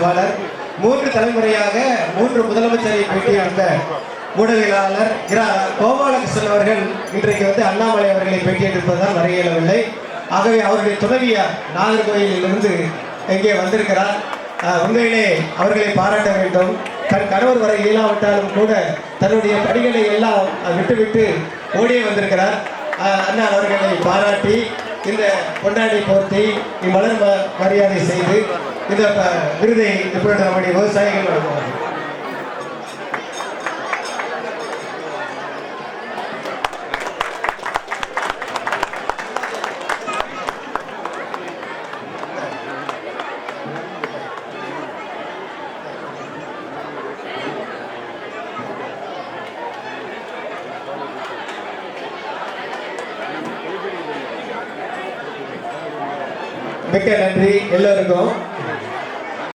ஆய்வாளர் மூன்று தலைமுறையாக மூன்று முதலமைச்சரை பேட்டியெடுத்த ஊடகவியலாளர் இரா கோபாலகிருஷ்ணன் அவர்கள் இன்றைக்கு வந்து அண்ணாமலை அவர்களை பேட்டியெடுப்பதால் வர இயலவில்லை ஆகவே அவருடைய துணைவியார் நாகர்கோயிலிருந்து இங்கே வந்திருக்கிறார். உண்மையிலே அவர்களை பாராட்ட வேண்டும். தன் கணவர் வர இயலாவிட்டாலும் கூட தன்னுடைய பணிகளை எல்லாம் விட்டுவிட்டு ஓடியே வந்திருக்கிறார். அண்ணா அவர்களை பாராட்டி இந்த கொண்டாடி போர்த்தி மலர் மரியாதை செய்து இந்த விருதை இப்பொழுது நம்முடைய விவசாயிகள் வழங்குவார்கள் மிக்க நன்றி எல்லோருக்கும்.